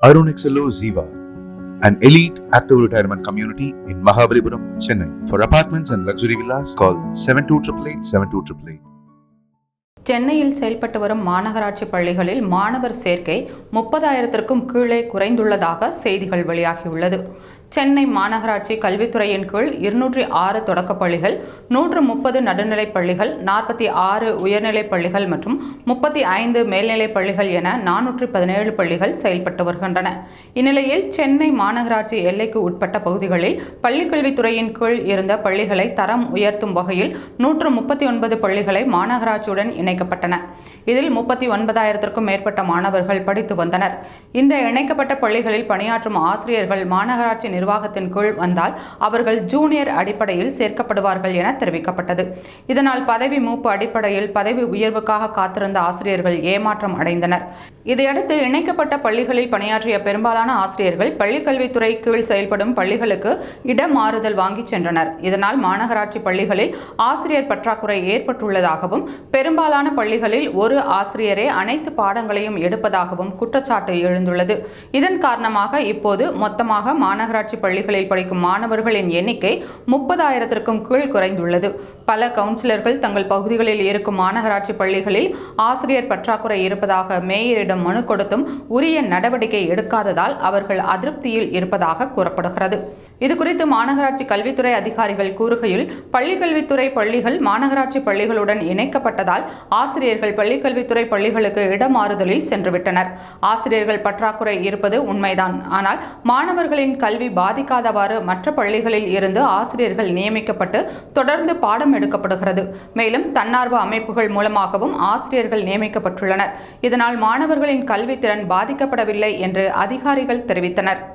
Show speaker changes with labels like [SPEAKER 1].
[SPEAKER 1] Arunexello Ziva, an elite active retirement community in Mahabalipuram, Chennai. For apartments and luxury villas, call 7288 72888.
[SPEAKER 2] சென்னையில் செயல்பட்டு வரும் மாநகராட்சி பள்ளிகளில் மாணவர் சேர்க்கை முப்பதாயிரத்திற்கும் கீழே குறைந்துள்ளதாக செய்திகள் வெளியாகியுள்ளது சென்னை மாநகராட்சி கல்வித்துறையின் கீழ் இருநூற்றி ஆறு தொடக்கப் பள்ளிகள் நூற்று முப்பது நடுநிலைப் பள்ளிகள் நாற்பத்தி ஆறு உயர்நிலைப் பள்ளிகள் மற்றும் முப்பத்தி ஐந்து மேல்நிலைப் பள்ளிகள் என நானூற்றி பதினேழு பள்ளிகள் செயல்பட்டு வருகின்றன. இந்நிலையில் சென்னை மாநகராட்சி எல்லைக்கு உட்பட்ட பகுதிகளில் பள்ளிக்கல்வித்துறையின் கீழ் இருந்த பள்ளிகளை தரம் உயர்த்தும் வகையில் நூற்று முப்பத்தி ஒன்பது பள்ளிகளை மாநகராட்சியுடன் இணைக்கப்பட்டன. இதில் முப்பத்தி ஒன்பதாயிரத்திற்கும் மேற்பட்ட மாணவர்கள் படித்து வந்தனர். இந்த இணைக்கப்பட்ட பள்ளிகளில் பணியாற்றும் ஆசிரியர்கள் மாநகராட்சி நிர்வாகத்தின் கீழ் வந்தால் அவர்கள் ஜூனியர் அடிப்படையில் சேர்க்கப்படுவார்கள் என தெரிவிக்கப்பட்டது. இதனால் பதவி மூப்பு அடிப்படையில் பதவி உயர்வுக்காக காத்திருந்த ஆசிரியர்கள் ஏமாற்றம் அடைந்தனர். இதையடுத்து இணைக்கப்பட்ட பள்ளிகளில் பணியாற்றிய பெரும்பாலான ஆசிரியர்கள் பள்ளிக்கல்வித்துறை கீழ் செயல்படும் பள்ளிகளுக்கு இடமாறுதல் வாங்கிச் சென்றனர். இதனால் மாநகராட்சி பள்ளிகளில் ஆசிரியர் பற்றாக்குறை ஏற்பட்டுள்ளதாகவும் பெரும்பாலான பள்ளிகளில் ஒரு ஆசிரியரே அனைத்து பாடங்களையும் எடுப்பதாகவும் குற்றச்சாட்டு எழுந்துள்ளது. இதன் காரணமாக இப்போது மொத்தமாக மாநகராட்சி பள்ளிகளில் படிக்கும் மாணவர்களின் எண்ணிக்கை முப்பதாயிரத்திற்கும் கீழ் குறைந்துள்ளது. பல கவுன்சிலர்கள் தங்கள் பகுதிகளில் இருக்கும் மாநகராட்சி பள்ளிகளில் ஆசிரியர் பற்றாக்குறை இருப்பதாக மேயரிடம் மனு கொடுத்தும் உரிய நடவடிக்கை எடுக்காததால் அவர்கள் அதிருப்தியில் இருப்பதாக கூறப்படுகிறது. இதுகுறித்து மாநகராட்சி கல்வித்துறை அதிகாரிகள் கூறுகையில் பள்ளிக்கல்வித்துறை பள்ளிகள் மாநகராட்சி பள்ளிகளுடன் இணைக்கப்பட்டதால் ஆசிரியர்கள் பள்ளிக்கல்வித்துறை பள்ளிகளுக்கு இடமாறுதலில் சென்றுவிட்டனர். ஆசிரியர்கள் பற்றாக்குறை இருப்பது உண்மைதான். ஆனால் மாணவர்களின் கல்வி பாதிக்காதவாறு மற்ற பள்ளிகளில் இருந்து ஆசிரியர்கள் நியமிக்கப்பட்டு தொடர்ந்து பாடம் எடுக்கப்படுகிறது. மேலும் தன்னார்வ அமைப்புகள் மூலமாகவும் ஆசிரியர்கள் நியமிக்கப்பட்டுள்ளனர். இதனால் மாணவர்களின் கல்வித்திறன் பாதிக்கப்படவில்லை என்று அதிகாரிகள் தெரிவித்தனர்.